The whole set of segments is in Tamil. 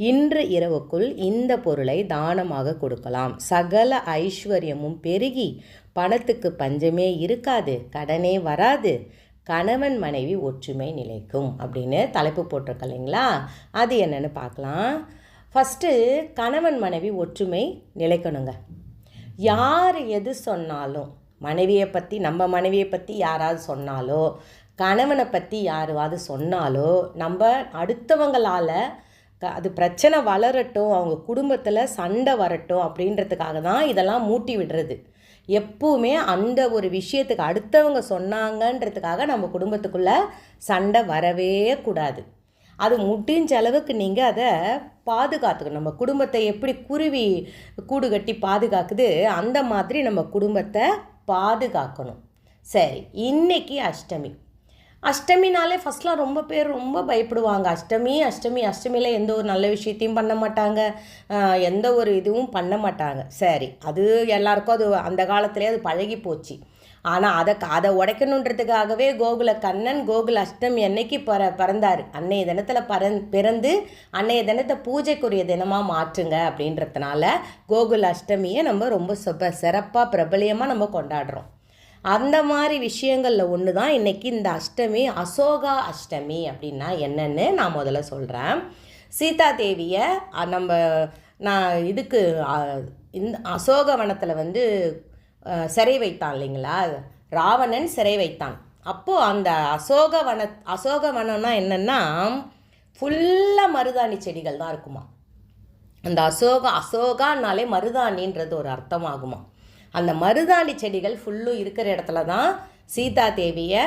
இன்று இரவுக்குள் இந்த பொருளை தானமாக கொடுக்கலாம். சகல ஐஸ்வர்யமும் பெருகி பணத்துக்கு பஞ்சமே இருக்காது கடனே வராது கணவன் மனைவி ஒற்றுமை நிலைக்கும். அப்படின்னு தலைப்பு போட்டிருக்க இல்லைங்களா? அது என்னன்னு பார்க்கலாம். ஃபஸ்ட்டு கணவன் மனைவி ஒற்றுமை நிலைக்கணுங்க. யார் எது சொன்னாலும் மனைவியை பற்றி நம்ம மனைவியை பற்றி யாராவது சொன்னாலோ கணவனை பற்றி யாராவது சொன்னாலோ நம்ம அடுத்தவங்களால் அது பிரச்சனை வளரட்டும் அவங்க குடும்பத்தில் சண்டை வரட்டும் அப்படின்றதுக்காக தான் இதெல்லாம் மூட்டி விடுறது. எப்பவுமே அந்த ஒரு விஷயத்துக்கு அடுத்தவங்க சொன்னாங்கன்றதுக்காக நம்ம குடும்பத்துக்குள்ளே சண்டை வரவே கூடாது. அது முடிஞ்ச அளவுக்கு நீங்கள் அதை பாதுகாத்துக்கணும். நம்ம குடும்பத்தை எப்படி குருவி கூடு கட்டி பாதுகாக்குது அந்த மாதிரி நம்ம குடும்பத்தை பாதுகாக்கணும். சரி இன்னைக்கு அஷ்டமி. அஷ்டமினாலே ஃபஸ்ட்லாம் ரொம்ப பேர் ரொம்ப பயப்படுவாங்க. அஷ்டமி அஷ்டமி அஷ்டமியில் எந்த ஒரு நல்ல விஷயத்தையும் பண்ண மாட்டாங்க. எந்த ஒரு இதுவும் பண்ண மாட்டாங்க. சரி அது எல்லாருக்கும் அது அந்த காலத்துலேயே அது பழகி போச்சு. ஆனால் அதை அதை உடைக்கணுன்றதுக்காகவே கோகுல கண்ணன் கோகுல அஷ்டமி அன்னைக்கு பிற பிறந்தார். அன்னைய தினத்தில் பறந் பிறந்து அன்னைய தினத்தை பூஜைக்குரிய தினமாக மாற்றுங்க அப்படின்றதுனால கோகுல அஷ்டமியை நம்ம ரொம்ப சிறப்பாக பிரபலியமாக நம்ம கொண்டாடுறோம். அந்த மாதிரி விஷயங்களில் ஒன்று தான் இன்றைக்கி இந்த அஷ்டமி அசோகா அஷ்டமி அப்படின்னா என்னென்னு நான் முதல்ல சொல்கிறேன் சீதா தேவியை நம்ம நான் இதுக்கு இந்த அசோகவனத்தில் வந்து சிறை வைத்தான் இல்லைங்களா? ராவணன் சிறை வைத்தான். அப்போது அந்த அசோகவன அசோகவனம்னா என்னென்னா ஃபுல்லாக மருதாணி செடிகள் தான் இருக்குமா. அந்த அசோகா அசோகானாலே மருதாணின்றது ஒரு அர்த்தமாகுமா. அந்த மருதாணி செடிகள் ஃபுல்லும் இருக்கிற இடத்துல தான் சீதா தேவியை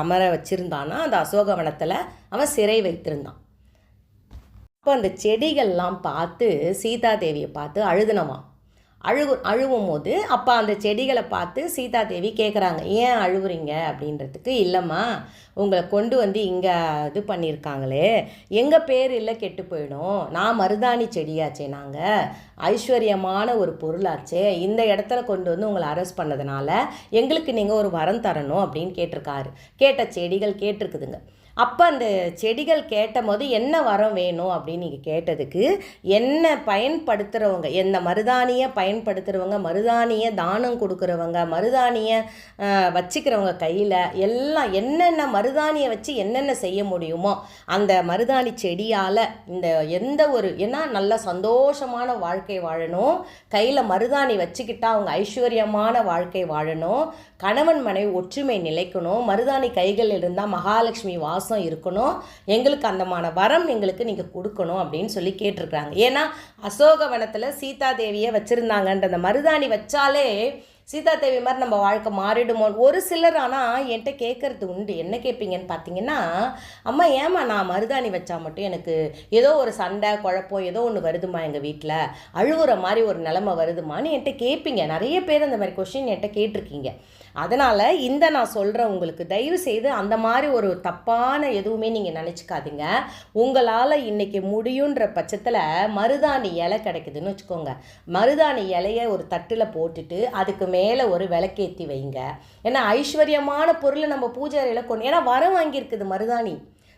அமர வச்சுருந்தானா? அந்த அசோகவனத்தில் அவன் சிறை வைத்திருந்தான். அப்போ அந்த செடிகள்லாம் பார்த்து சீதா தேவியை பார்த்து அழுதுனவான் அழுகு அழுவும் போது அப்போ அந்த செடிகளை பார்த்து சீதா தேவி கேட்குறாங்க ஏன் அழுவுறீங்க? அப்படின்றதுக்கு இல்லைம்மா உங்களை கொண்டு வந்து இங்கே இது பண்ணியிருக்காங்களே எங்கள் பேர் இல்லை கெட்டு போயிடும். நான் மருதாணி செடியாச்சே நாங்கள் ஐஸ்வர்யமான ஒரு பொருளாச்சே. இந்த இடத்துல கொண்டு வந்து உங்களை அரெஸ்ட் பண்ணதுனால எங்களுக்கு நீங்கள் ஒரு வரம் தரணும் அப்படின்னு கேட்டிருக்காரு. கேட்ட செடிகள் கேட்டிருக்குதுங்க. அப்போ அந்த செடிகள் கேட்ட போது என்ன வரம் வேணும் அப்படின்னு நீங்கள் கேட்டதுக்கு என்ன பயன்படுத்துகிறவங்க எந்த மருதாணியை பயன்படுத்துகிறவங்க மருதாணியை தானம் கொடுக்குறவங்க மருதாணியை வச்சுக்கிறவங்க கையில் எல்லாம் என்னென்ன மருதாணியை வச்சு என்னென்ன செய்ய முடியுமோ அந்த மருதாணி செடியால் இந்த எந்த ஒரு ஏன்னா நல்ல சந்தோஷமான வாழ்க்கை வாழணும். கையில் மருதாணி வச்சுக்கிட்டால் அவங்க ஐஸ்வர்யமான வாழ்க்கை வாழணும். கணவன் மனைவி ஒற்றுமை நிலைக்கணும். மருதாணி கைகள் இருந்தால் மகாலட்சுமி வாசம் இருக்கணும். எங்களுக்கு அந்தமான வரம் எங்களுக்கு நீங்கள் கொடுக்கணும் அப்படின்னு சொல்லி கேட்டிருக்கிறாங்க. ஏன்னா அசோகவனத்தில் சீதா தேவியை வச்சுருந்தாங்கன்ற அந்த மருதாணி வச்சாலே சீதா தேவி மாதிரி நம்ம வாழ்க்கை மாறிடுமோ? ஒரு சிலர் ஆனால் என்கிட்ட கேட்குறது உண்டு. என்ன கேட்பீங்கன்னு பார்த்தீங்கன்னா அம்மா ஏம்மா நான் மருதாணி வச்சா மட்டும் எனக்கு ஏதோ ஒரு சண்டை குழப்பம் ஏதோ ஒன்று வருதுமா எங்கள் வீட்டில் அழுகுற மாதிரி ஒரு நிலமை வருதுமான்னு என்கிட்ட கேட்பீங்க நிறைய பேர் அந்த மாதிரி கொஷின் என்கிட்ட கேட்டிருக்கீங்க. அதனால் இந்த நான் சொல்கிறேன் உங்களுக்கு. தயவு செய்து அந்த மாதிரி ஒரு தப்பான எதுவுமே நீங்கள் நினச்சிக்காதீங்க. உங்களால் இன்றைக்கி முடியுன்ற பட்சத்தில் மருதாணி இலை கிடைக்குதுன்னு வச்சுக்கோங்க. மருதாணி இலையை ஒரு தட்டில் போட்டுட்டு அதுக்கு மேலே மேலே ஒரு விளக்கேற்றி வைங்க. ஏன்னா ஐஸ்வர்யமான பொருளை நம்ம பூஜை அறையில் கொண்டு ஏன்னா வரம் வாங்கியிருக்குது மருதாணி.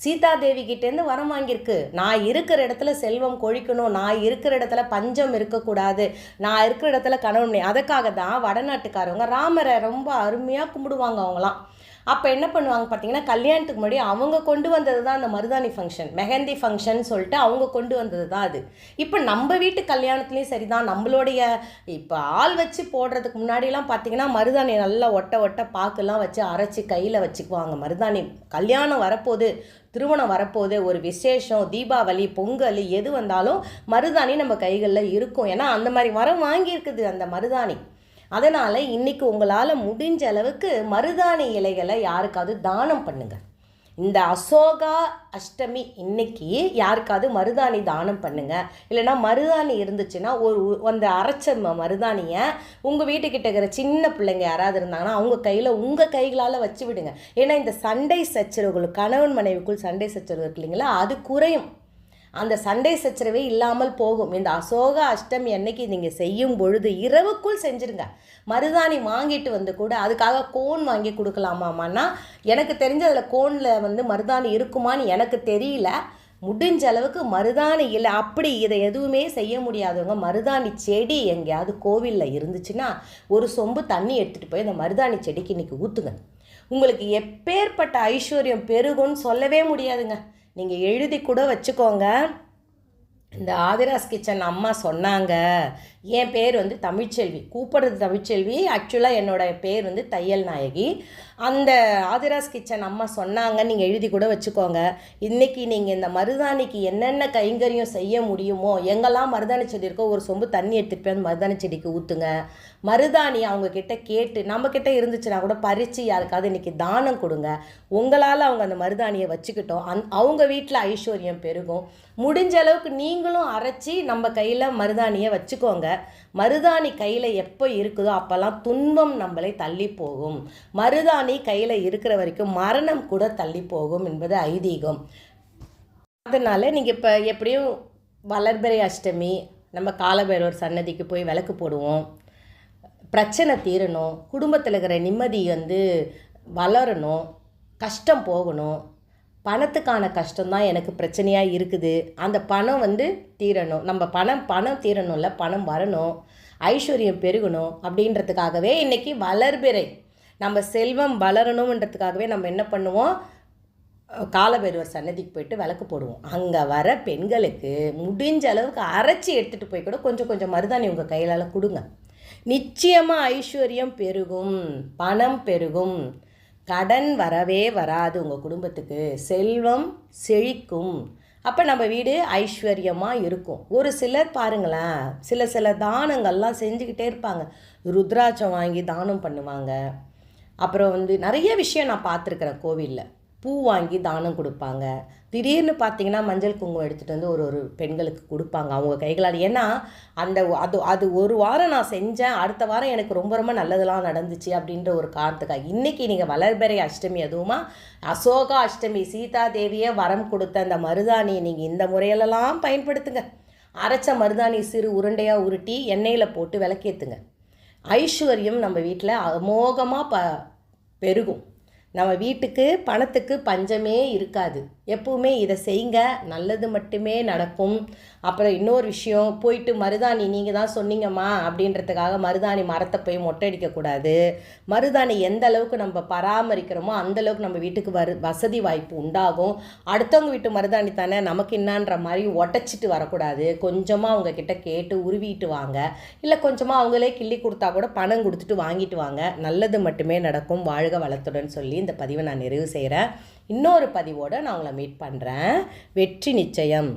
சீதா தேவி கிட்டேருந்து வரம் வாங்கியிருக்கு. நான் இருக்கிற இடத்துல செல்வம் கொழிக்கணும் நான் இருக்கிற இடத்துல பஞ்சம் இருக்கக்கூடாது நான் இருக்கிற இடத்துல கணவன் அதுக்காக தான் வடநாட்டுக்காரவங்க ராமரை ரொம்ப அருமையாக கும்பிடுவாங்க அவங்களாம் அப்போ என்ன பண்ணுவாங்க பார்த்தீங்கன்னா கல்யாணத்துக்கு முன்னாடி அவங்க கொண்டு வந்தது தான் அந்த மருதாணி ஃபங்க்ஷன் மெஹந்தி ஃபங்க்ஷன் சொல்லிட்டு அவங்க கொண்டு வந்தது தான் அது. இப்போ நம்ம வீட்டு கல்யாணத்துலேயும் சரி தான் நம்மளுடைய இப்போ ஆள் வச்சு போடுறதுக்கு முன்னாடிலாம் பார்த்தீங்கன்னா மருதாணி நல்லா ஒட்ட ஒட்ட பாக்கெல்லாம் வச்சு அரைச்சி கையில் வச்சுக்குவாங்க. மருதாணி கல்யாணம் வரப்போகுது திருமணம் வரப்போகுது ஒரு விசேஷம் தீபாவளி பொங்கல் எது வந்தாலும் மருதாணி நம்ம கைகளில் இருக்கும். ஏன்னா அந்த மாதிரி வரம் வாங்கியிருக்குது அந்த மருதாணி. அதனால் இன்னைக்கு உங்களால் முடிஞ்ச அளவுக்கு மருதாணி இலைகளை யாருக்காவது தானம் பண்ணுங்கள் இந்த அசோகா அஷ்டமி இன்னைக்கு யாருக்காவது மருதாணி தானம் பண்ணுங்கள் இல்லைன்னா மருதாணி இருந்துச்சுன்னா ஒரு அந்த அரைச்ச ம மருதாணியை உங்கள் வீட்டுக்கிட்ட இருக்கிற சின்ன பிள்ளைங்க யாராவது இருந்தாங்கன்னா அவங்க கையில் உங்கள் கைகளால் வச்சு விடுங்க. ஏன்னா இந்த சண்டை சச்சரவுகள் கணவன் மனைவிக்குள் சண்டை சச்சரவு இருக்கு இல்லைங்களா? அது குறையும். அந்த சண்டை சச்சரவே இல்லாமல் போகும். இந்த அசோக அஷ்டமி அன்னைக்கு நீங்கள் செய்யும் பொழுது இரவுக்குள் செஞ்சுருங்க. மருதாணி வாங்கிட்டு வந்து கூட அதுக்காக கோன் வாங்கி கொடுக்கலாமாமான்னா எனக்கு தெரிஞ்ச அதில் கோனில் வந்து மருதாணி இருக்குமான்னு எனக்கு தெரியல. முடிஞ்ச அளவுக்கு மருதாணி இல்லை அப்படி இதை எதுவுமே செய்ய முடியாதவங்க மருதாணி செடி எங்கேயாவது கோவிலில் இருந்துச்சுன்னா ஒரு சொம்பு தண்ணி எடுத்துகிட்டு போய் அந்த மருதாணி செடிக்கு இன்றைக்கி ஊற்றுங்க உங்களுக்கு எப்பேற்பட்ட ஐஸ்வர்யம் பெருகும்னு சொல்லவே முடியாதுங்க. நீங்கள் எழுதி கூட வச்சுக்கோங்க. இந்த ஆதிராஸ் கிச்சன் அம்மா சொன்னாங்க. என் பேர் வந்து தமிழ்ச்செல்வி. கூப்பிடுறது தமிழ்ச்செல்வி. ஆக்சுவலாக என்னோட பேர் வந்து தையல் நாயகி. அந்த ஆதிராஸ் கிச்சன் அம்மா சொன்னாங்க நீங்கள் எழுதி கூட வச்சுக்கோங்க. இன்றைக்கி நீங்கள் இந்த மருதாணிக்கு என்னென்ன கைங்கரியம் செய்ய முடியுமோ எங்கெல்லாம் மருதாணி செடி இருக்கோ ஒரு சொம்பு தண்ணி எடுத்துகிட்டு போய் மருதாணி செடிக்கு ஊற்றுங்க மருதாணி அவங்கக்கிட்ட கேட்டு நம்மக்கிட்ட இருந்துச்சுன்னா கூட பறித்து யாருக்காவது இன்றைக்கி தானம் கொடுங்க. உங்களால் அவங்க அந்த மருதாணியை வச்சுக்கிட்டோம். அந் அவங்க வீட்டில் ஐஸ்வர்யம் பெருகும். முடிஞ்ச அளவுக்கு நீங்களும் அரைச்சி நம்ம கையில் மருதாணியை வச்சுக்கோங்க. மருதாணி கையில் எப்போ இருக்குதோ அப்போல்லாம் துன்பம் நம்மளை தள்ளி போகும். மருதாணி கையில் இருக்கிற வரைக்கும் மரணம் கூட தள்ளி போகும் என்பது ஐதீகம். அதனால் நீங்கள் இப்போ எப்படியும் வளர்பிறை அஷ்டமி நம்ம காலபைரவர் சன்னதிக்கு போய் விளக்கு போடுவோம். பிரச்சனை தீரணும். குடும்பத்தில் இருக்கிற நிம்மதி வந்து வளரணும். கஷ்டம் போகணும். பணத்துக்கான கஷ்டம் தான் எனக்கு பிரச்சனையாக இருக்குது. அந்த பணம் வந்து தீரணும். நம்ம பணம் பணம் தீரணும்ல பணம் வரணும். ஐஸ்வர்யம் பெருகணும் அப்படின்றதுக்காகவே இன்றைக்கி வளர்பிறை. நம்ம செல்வம் வளரணுன்றதுக்காகவே நம்ம என்ன பண்ணுவோம்? காலபைரவர் சன்னதிக்கு போயிட்டு விளக்கு போடுவோம். அங்கே வர பெண்களுக்கு முடிஞ்ச அளவுக்கு அரைச்சி எடுத்துகிட்டு போய் கூட கொஞ்சம் கொஞ்சம் மருதாணி உங்கள் கையிலால் கொடுங்க. நிச்சயமாக ஐஸ்வர்யம் பெருகும் பணம் பெருகும். கடன் வரவே வராது உங்கள் குடும்பத்துக்கு. செல்வம் செழிக்கும். அப்போ நம்ம வீடு ஐஸ்வர்யமாக இருக்கும். ஒரு சிலர் பாருங்களேன் சில சில தானங்கள்லாம் செஞ்சுக்கிட்டே இருப்பாங்க. ருத்ராட்சம் வாங்கி தானம் பண்ணுவாங்க. அப்புறம் வந்து நிறைய விஷயம் நான் பார்த்துருக்குறேன் கோவிலில். பூ வாங்கி தானம் கொடுப்பாங்க. திடீர்னு பார்த்தீங்கன்னா மஞ்சள் குங்குமம் எடுத்துகிட்டு வந்து ஒரு ஒரு பெண்களுக்கு கொடுப்பாங்க. அவங்க கைகளால். ஏன்னா அந்த அது அது ஒரு வாரம் நான் செஞ்சேன். அடுத்த வாரம் எனக்கு ரொம்ப ரொம்ப நல்லதெல்லாம் நடந்துச்சு அப்படின்ற ஒரு காரணத்துக்காக. இன்றைக்கி நீங்கள் வளர்பெறை அஷ்டமி அதுவுமா அசோகா அஷ்டமி சீதா தேவியை வரம் கொடுத்த அந்த மருதாணியை நீங்கள் இந்த முறையிலலாம் பயன்படுத்துங்க. அரைச்ச மருதாணி சிறு உருண்டையாக உருட்டி எண்ணெயில் போட்டு விளக்கேற்றுங்க ஐஸ்வர்யம் நம்ம வீட்டில் அமோகமாக ப பெருகும். நம்ம வீட்டுக்கு பணத்துக்கு பஞ்சமே இருக்காது. எப்பவுமே இதை செய்யுங்க நல்லது மட்டுமே நடக்கும். அப்புறம் இன்னொரு விஷயம் போயிட்டு மருதாணி நீங்கள் தான் சொன்னீங்கம்மா அப்படின்றதுக்காக மருதாணி மரத்தை போய் மொட்டை அடிக்கக்கூடாது மருதாணி எந்த அளவுக்கு நம்ம பராமரிக்கிறோமோ அந்த அளவுக்கு நம்ம வீட்டுக்கு வரு வசதி வாய்ப்பு உண்டாகும். அடுத்தவங்க வீட்டு மருதாணி தானே நமக்கு என்னான்ற மாதிரி உடச்சிட்டு வரக்கூடாது. கொஞ்சமாக அவங்க கிட்ட கேட்டு உருவிட்டு வாங்க. இல்லை கொஞ்சமாக அவங்களே கிள்ளி கொடுத்தா கூட பணம் கொடுத்துட்டு வாங்கிட்டு வாங்க. நல்லது மட்டுமே நடக்கும். வாழ்க வளத்துடன் சொல்லி இந்த பதிவை நான் நிறைவு செய்கிறேன் இன்னொரு பதிவோடு நான் உங்களை மீட் பண்ணுறேன் வெற்றி நிச்சயம்.